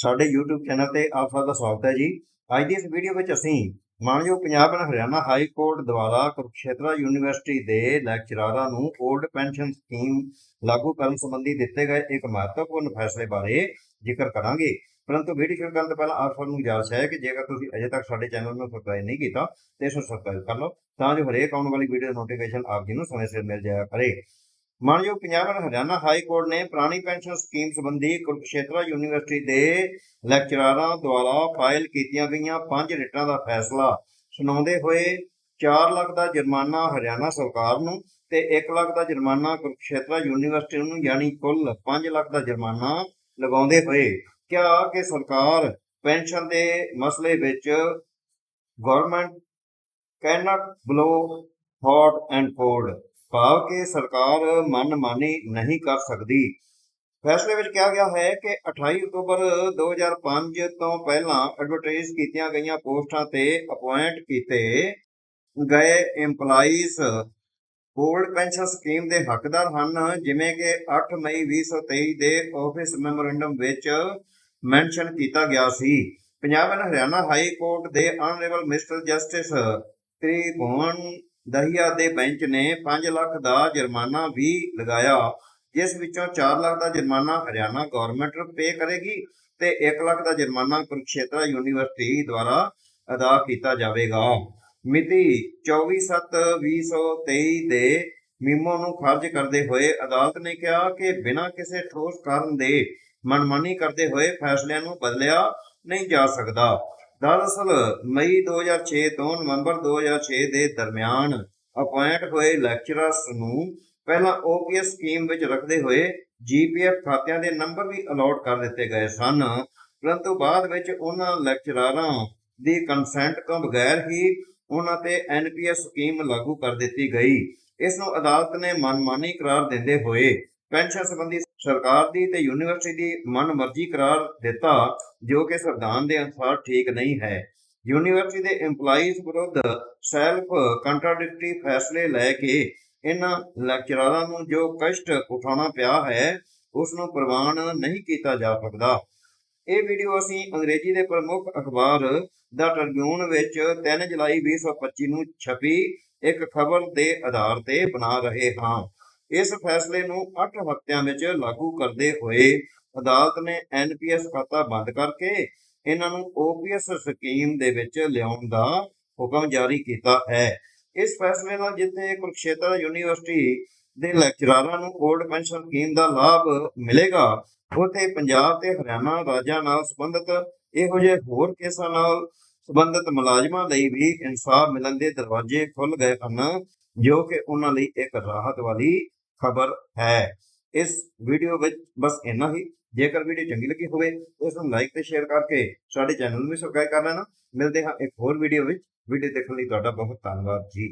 ਸਾਡੇ YouTube channel ਤੇ ਆਪ ਸਭ ਦਾ ਸਵਾਗਤ ਹੈ ਜੀ। ਅੱਜ ਦੀ ਇਸ ਵੀਡੀਓ ਵਿੱਚ ਅਸੀਂ ਮਾਨਯੋਗ Punjab and Haryana high court ਦੁਆਰਾ ਕੁਰਕਸ਼ੇਤਰਾ ਯੂਨੀਵਰਸਿਟੀ ਦੇ ਲੈਕਚਰਾਰਾਂ ਨੂੰ 올ਡ ਪੈਨਸ਼ਨ ਸਕੀਮ ਲਾਗੂ ਕਰਨ ਸੰਬੰਧੀ ਦਿੱਤੇ ਗਏ ਇੱਕ ਮਹੱਤਵਪੂਰਨ ਫੈਸਲੇ ਬਾਰੇ ਜ਼ਿਕਰ ਕਰਾਂਗੇ। ਪਰੰਤੂ ਵੀਡੀਓ ਸ਼ੁਰੂ ਕਰਨ ਤੋਂ ਪਹਿਲਾਂ ਆਪ ਸਭ ਨੂੰ ਗੁਜ਼ਾਰਿਸ਼ ਹੈ ਕਿ ਜੇਕਰ ਤੁਸੀਂ ਅਜੇ ਤੱਕ ਸਾਡੇ ਚੈਨਲ ਨੂੰ ਸਬਸਕ੍ਰਾਈਬ ਨਹੀਂ ਕੀਤਾ, ਤੇ ਇਸ ਨੂੰ ਸਬਸਕ੍ਰਾਈਬ ਕਰ ਲਓ, ਤਾਂ ਜੋ ਹਰੇਕ ਆਉਣ ਵਾਲੀ ਵੀਡੀਓ ਨੋਟੀਫਿਕੇਸ਼ਨ ਆਪ ਜੀ ਨੂੰ ਸਮੇਂ ਸਿਰ ਮਿਲ ਜਾਇਆ ਕਰੇ। ਮਾਨਯੋਗ ਪੰਜਾਬ ਅਤੇ ਹਰਿਆਣਾ ਹਾਈ ਕੋਰਟ ਨੇ ਪੁਰਾਣੀ ਪੈਨਸ਼ਨ ਸਕੀਮ ਸੰਬੰਧੀ ਕੁਰੂਕਸ਼ੇਤਰਾ ਯੂਨੀਵਰਸਿਟੀ ਦੇ ਲੈਕਚਰਾਰਾਂ ਦੁਆਰਾ ਫਾਈਲ ਕੀਤੀਆਂ ਗਈਆਂ ਪੰਜ ਰਿਟਾਂ ਦਾ ਫੈਸਲਾ ਸੁਣਾਉਂਦੇ ਹੋਏ 4 ਲੱਖ ਦਾ ਜੁਰਮਾਨਾ ਹਰਿਆਣਾ ਸਰਕਾਰ ਨੂੰ ਤੇ 1 ਲੱਖ ਦਾ ਜੁਰਮਾਨਾ ਕੁਰੂਕਸ਼ੇਤਰਾ ਯੂਨੀਵਰਸਿਟੀ ਨੂੰ, ਯਾਨੀ ਕੁੱਲ 5 ਲੱਖ ਦਾ ਜੁਰਮਾਨਾ ਲਗਾਉਂਦੇ ਹੋਏ ਕਿਹਾ ਕਿ ਸਰਕਾਰ ਪੈਨਸ਼ਨ ਦੇ ਮਸਲੇ ਵਿੱਚ government can't blow hot and cold ਭਾਵ ਕਿ ਸਰਕਾਰ ਮਨਮਾਨੀ ਨਹੀਂ ਕਰ ਸਕਦੀ। ਫੈਸਲੇ ਵਿੱਚ ਕਿਹਾ ਗਿਆ ਹੈ ਕਿ 28 ਅਕਤੂਬਰ 2005 ਤੋਂ ਪਹਿਲਾਂ ਐਡਵਰਟਾਈਜ਼ ਕੀਤੀਆਂ ਗਈਆਂ ਪੋਸਟਾਂ ਤੇ ਅਪਾਇੰਟ ਕੀਤੇ ਗਏ EMPLOYEES ਓਲਡ ਪੈਨਸ਼ਨ ਸਕੀਮ ਦੇ ਹੱਕਦਾਰ ਹਨ, ਜਿਵੇਂ ਕਿ 8 ਮਈ 2023 ਦੇ ਆਫਿਸ ਮੈਮੋਰੈਂਡਮ ਵਿੱਚ ਮੈਂਸ਼ਨ ਕੀਤਾ ਗਿਆ ਸੀ। Punjab and Haryana high court ਦੇ honourable mister justice Tribhuvan Dahiya ਦੇ ਬੈਂਚ ਨੇ 5 ਲੱਖ ਦਾ ਜੁਰਮਾਨਾ ਵੀ ਲਗਾਇਆ, ਜਿਸ ਵਿੱਚੋਂ 4 ਲੱਖ ਦਾ ਜੁਰਮਾਨਾ ਹਰਿਆਣਾ ਗਵਰਨਮੈਂਟ ਪੇ ਕਰੇਗੀ ਤੇ 1 ਲੱਖ ਦਾ ਜੁਰਮਾਨਾ ਕੁਰੂਕਸ਼ੇਤਰਾ ਯੂਨੀਵਰਸਿਟੀ ਦੁਆਰਾ ਅਦਾ ਕੀਤਾ ਜਾਵੇਗਾ। ਮਿਤੀ 24/7/2023 ਦੇ ਮੀਮੋ ਨੂੰ ਖਾਰਜ ਕਰਦੇ ਹੋਏ ਅਦਾਲਤ ਨੇ ਕਿਹਾ ਕਿ ਬਿਨਾਂ ਕਿਸੇ ਠੋਸ ਕਾਰਨ ਦੇ ਮਨਮਾਨੀ ਕਰਦੇ ਹੋਏ ਫੈਸਲਿਆਂ ਨੂੰ ਬਦਲਿਆ ਨਹੀਂ ਜਾ ਸਕਦਾ। ਦਰਅਸਲ ਮਈ 2006 ਤੋਂ ਨਵੰਬਰ 2006 ਦੇ ਦਰਮਿਆਨ ਅਪਾਇੰਟ ਹੋਏ ਲੈਕਚਰਰਸ ਨੂੰ ਪਹਿਲਾਂ ਓਪੀਐਸ ਸਕੀਮ ਵਿੱਚ ਰੱਖਦੇ ਹੋਏ ਜੀਪੀਐਫ ਖਾਤਿਆਂ ਦੇ ਨੰਬਰ ਵੀ ਅਲਾਟ ਕਰ ਦਿੱਤੇ ਗਏ ਸਨ। ਪਰੰਤੂ ਬਾਅਦ ਵਿੱਚ ਉਹਨਾਂ ਲੈਕਚਰਾਰਾਂ ਦੀ ਕੰਸੈਂਟ ਤੋਂ ਬਗੈਰ ਹੀ ਉਹਨਾਂ ਤੇ ਐਨਪੀਐਸ ਸਕੀਮ ਲਾਗੂ ਕਰ ਦਿੱਤੀ ਗਈ। ਇਸ ਨੂੰ ਅਦਾਲਤ ਨੇ ਮਨਮਾਨੀ ਕਰਾਰ ਦਿੰਦੇ ਹੋਏ ਪੈਨਸ਼ਨ ਸੰਬੰਧੀ ਸਰਕਾਰ ਦੀ ਤੇ ਯੂਨੀਵਰਸਿਟੀ ਦੀ ਮਨਮਰਜ਼ੀ ਕਰਾਰ ਦਿੱਤਾ, ਜੋ ਕਿ ਸੰਵਿਧਾਨ ਦੇ ਅਨੁਸਾਰ ਠੀਕ ਨਹੀਂ ਹੈ। ਯੂਨੀਵਰਸਿਟੀ ਦੇ EMPLOYEES ਵਿਰੁੱਧ ਸੈਲਫ ਕੰਟਰਾਡਿਕਟਰੀ ਫੈਸਲੇ ਲੈ ਕੇ ਇਹਨਾਂ ਲੈਕਚਰਾਰਾਂ ਨੂੰ ਜੋ ਕਸ਼ਟ ਉਠਾਉਣਾ ਪਿਆ ਹੈ ਉਸ ਨੂੰ ਪ੍ਰਵਾਨ ਨਹੀਂ ਕੀਤਾ ਜਾ ਸਕਦਾ। ਇਹ ਵੀਡੀਓ ਅਸੀਂ ਅੰਗਰੇਜ਼ੀ ਦੇ ਪ੍ਰਮੁੱਖ ਅਖਬਾਰ ਦਾ ਟ੍ਰਿਬਿਊਨ ਵਿੱਚ 3 ਜੁਲਾਈ 2025 ਨੂੰ ਛਪੀ ਇੱਕ ਖਬਰ ਦੇ ਆਧਾਰ ਤੇ ਬਣਾ ਰਹੇ ਹਾਂ। ਇਸ ਫੈਸਲੇ ਨੂੰ 8 ਹਫ਼ਤਿਆਂ ਵਿੱਚ ਲਾਗੂ ਕਰਦੇ ਹੋਏ ਅਦਾਲਤ ਨੇ ਐਨਪੀਐਸ ਖਾਤਾ ਬੰਦ ਕਰਕੇ ਇਹਨਾਂ ਨੂੰ ਓਪੀਐਸ ਸਕੀਮ ਦੇ ਵਿੱਚ ਲਿਆਉਣ ਦਾ ਹੁਕਮ ਜਾਰੀ ਕੀਤਾ ਹੈ। ਇਸ ਫੈਸਲੇ ਨਾਲ ਜਿੱਥੇ ਕੁਰਕਸ਼ੇਤਰ ਯੂਨੀਵਰਸਿਟੀ ਦੇ ਲੈਕਚਰਾਰਾਂ ਨੂੰ 올ਡ ਪੈਨਸ਼ਨ ਸਕੀਮ ਦਾ ਲਾਭ ਮਿਲੇਗਾ, ਉੱਥੇ ਪੰਜਾਬ ਤੇ ਹਰਿਆਣਾ ਰਾਜਾਂ ਨਾਲ ਸੰਬੰਧਿਤ ਇਹੋ ਜਿਹੇ ਹੋਰ ਕੇਸਾਂ ਨਾਲ ਸੰਬੰਧਿਤ ਮੁਲਾਜ਼ਮਾਂ ਲਈ ਵੀ ਇਨਸਾਫ ਮਿਲਣ ਦੇ ਦਰਵਾਜ਼ੇ ਖੁੱਲ ਗਏ ਹਨ, ਜੋ ਕਿ ਉਹਨਾਂ ਲਈ ਇੱਕ ਰਾਹਤ ਵਾਲੀ ਖਬਰ ਹੈ। ਇਸ ਵੀਡੀਓ ਵਿੱਚ ਬਸ ਇੰਨਾ ਹੀ। ਜੇਕਰ ਵੀਡੀਓ ਚੰਗੀ ਲੱਗੀ ਹੋਵੇ ਇਸ ਨੂੰ ਲਾਈਕ ਤੇ ਸ਼ੇਅਰ ਕਰਕੇ ਸਾਡੇ ਚੈਨਲ ਨੂੰ ਵੀ ਸਬਸਕ੍ਰਾਈਬ ਕਰ ਲੈਣਾ। ਮਿਲਦੇ ਹਾਂ ਇੱਕ ਹੋਰ ਵੀਡੀਓ ਵਿੱਚ। ਵੀਡੀਓ ਦੇਖਣ ਲਈ ਤੁਹਾਡਾ ਬਹੁਤ ਧੰਨਵਾਦ ਜੀ।